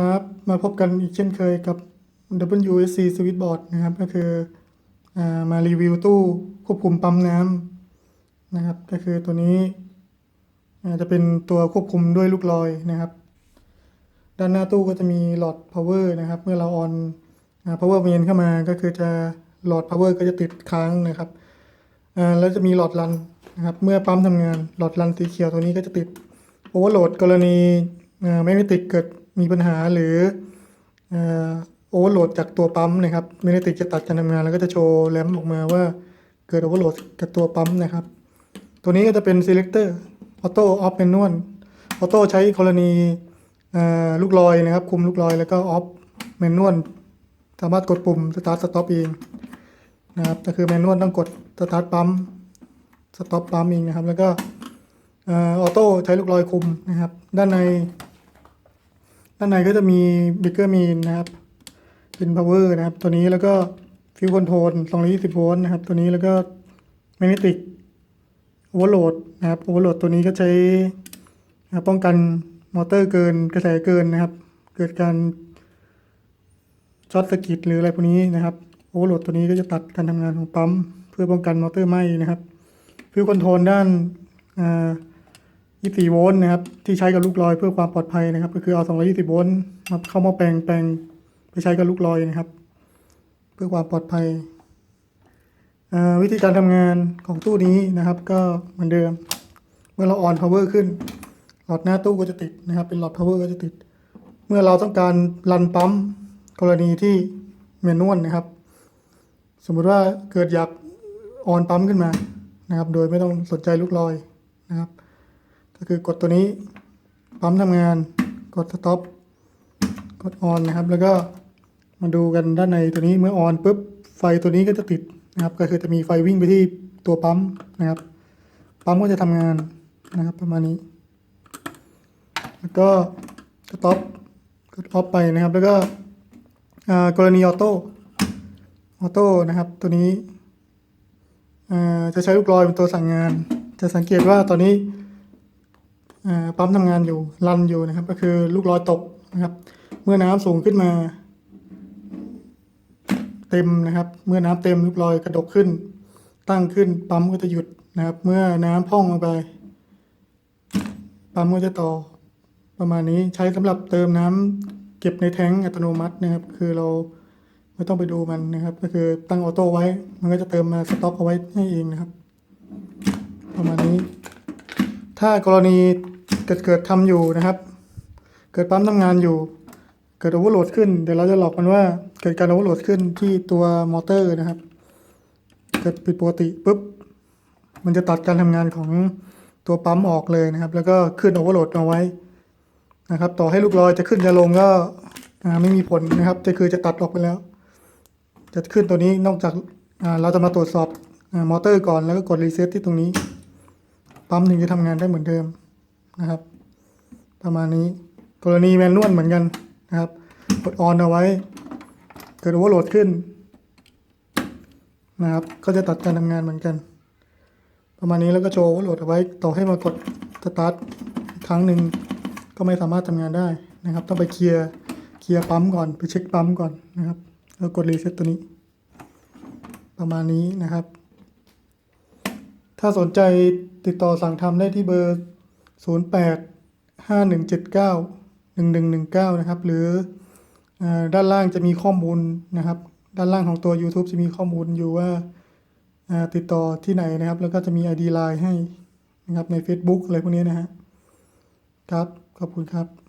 ครับมาพบกันอีกเช่นเคยกับ WSC Switchboard นะครับ ก็คืออมารีวิวตู้ควบคุมปั๊มน้ำนะครับ ก็คือตัวนี้จะเป็นตัวควบคุมด้วยลูกลอยนะครับ ด้านหน้าตู้ก็จะมีหลอด power นะครับ เมื่อเราออน power main เข้ามาก็คือจะหลอด power ก็จะติดค้างนะครับแล้วจะมีหลอดรันนะครับ เมื่อปั๊มทำงานหลอดรันสีเขียวตัวนี้ก็จะติด overload กรณีแมกเนติกเกิด มีปัญหาหรือโอเวอร์โหลดจากตัวปั๊มนะครับแมเนติกจะตัดการทำงานแล้วก็จะโชว์แรมออกมาว่าเกิดโอเวอร์โหลดกับตัวปั๊มนะครับ ตัวนี้ก็จะเป็น selector auto off manual auto ใช้กรณีลูกลอยนะครับ คุมลูกลอยแล้วก็ off manual สามารถกดปุ่ม start stop เองนะครับก็คือ manual ต้องกด start ปั๊ม stop ปั๊มเองนะครับ แล้วก็ออโต้ใช้ลูกลอยคุมนะครับ ด้านใน ด้านในก็จะมีบิ๊กเกอร์มีนนะครับ เป็น power นะครับ ตัวนี้แล้วก็ฟิวคอนโทรล220โวลต์นะครับ ตัวนี้แล้วก็แมกเนติกโอเวอร์โหลดนะครับโอเวอร์โหลดตัวนี้ก็ใช้ป้องกันมอเตอร์เกินกระแสเกินนะครับ เกิดการช็อตสกิดหรืออะไรพวกนี้นะครับโอเวอร์โหลดตัวนี้ก็จะตัดการทำงานของปั๊ม เพื่อป้องกันมอเตอร์ไหม้นะครับฟิวคอนโทรลด้านอ่า 24 โวลต์นะครับ ที่ใช้กับลูกลอยเพื่อความปลอดภัยนะครับ ก็คือเอา 220 โวลต์มาเข้ามาแปลงแปลงไปใช้กับลูกลอยนะครับ เพื่อความปลอดภัย วิธีการทำงานของตู้นี้นะครับ ก็เหมือนเดิม เมื่อเราออน power ขึ้น หลอดหน้าตู้ก็จะติดนะครับ เป็นหลอด power ก็จะติด เมื่อเราต้องการรันปั๊มกรณีที่เมนวลนะครับ สมมุติว่าเกิดอยากออนปั๊มขึ้นมานะครับ โดยไม่ต้องสนใจลูกลอยนะครับ ก็คือกดตัวนี้ปั๊มทำงานกดสต็อปกดออนนะครับ แล้วก็มาดูกันด้านในตัวนี้เมื่อออนปุ๊บไฟตัวนี้ก็จะติดนะครับ ก็คือจะมีไฟวิ่งไปที่ตัวปั๊มนะครับ ปั๊มก็จะทำงานนะครับประมาณนี้ แล้วก็สต็อปกดออฟไปนะครับ แล้วก็กรณีออโต้ออโต้นะครับ ตัวนี้จะใช้ลูกลอยเป็นตัวสั่งงาน จะสังเกตว่าตอนนี้ ปั๊มทำงานอยู่รันอยู่นะครับ ก็คือลูกลอยตกนะครับ เมื่อน้ำสูงขึ้นมา เต็มนะครับ เมื่อน้ำเต็มลูกลอยกระดกขึ้น ตั้งขึ้นปั๊มก็จะหยุดนะครับ เมื่อน้ำพ่องลงไป ปั๊มก็จะต่อประมาณนี้ใช้สำหรับเติมน้ำเก็บในแท้งอัตโนมัตินะครับ คือเราไม่ต้องไปดูมันนะครับ ก็คือตั้งออโต้ไว้ มันก็จะเติมมาสต็อกเอาไว้ให้เองนะครับ ประมาณนี้ ถ้ากรณี เกิดเกิดทำอยู่นะครับ เกิดปั๊มทำงานอยู่ เกิดโอเวอร์โหลดขึ้นเดี๋ยวเราจะหลอกมันว่าเกิดการโอเวอร์โหลดขึ้นที่ตัวมอเตอร์นะครับ เกิดผิดปกติปุ๊บมันจะตัดการทำงานของตัวปั๊มออกเลยนะครับ แล้วก็ขึ้นโอเวอร์โหลดเอาไว้นะครับ ต่อให้ลูกลอยจะขึ้นจะลงก็ไม่มีผลนะครับ จะคือจะตัดออกไปแล้ว จะขึ้นตัวนี้นอกจากเราจะมาตรวจสอบอมอเตอร์ก่อนแล้วก็กดรีเซ็ตที่ตรงนี้ ปั๊มถึงจะทำงานได้เหมือนเดิม นะครับ ประมาณนี้กรณีแมนนวลเหมือนกันนะครับกดออนเอาไว้ เกิดโอเวอร์โหลดขึ้น นะครับ ก็จะตัดการทำงานเหมือนกัน ประมาณนี้แล้วก็โชว์โอเวอร์โหลดเอาไว้ ต่อให้มากดสตาร์ทครั้งหนึ่งก็ไม่สามารถทำงานได้นะครับ ต้องไปเคลียร์เคลียร์ปั๊มก่อนไปเช็คปั๊มก่อนนะครับ แล้วกดรีเซ็ตตัวนี้ ประมาณนี้นะครับ ถ้าสนใจติดต่อสั่งทำได้ที่เบอร์ 0 8 5 1 7 9 1 1 1 9 นะครับ หรืออด้านล่างจะมีข้อมูลนะครับ ด้านล่างของตัว YouTube จะมีข้อมูลอยู่ว่าอ่าติดต่อที่ไหนนะครับ แล้วก็จะมี ID Line ให้นะครับใน Facebook อะไรพวกนี้นะฮะครับ ขอบคุณครับ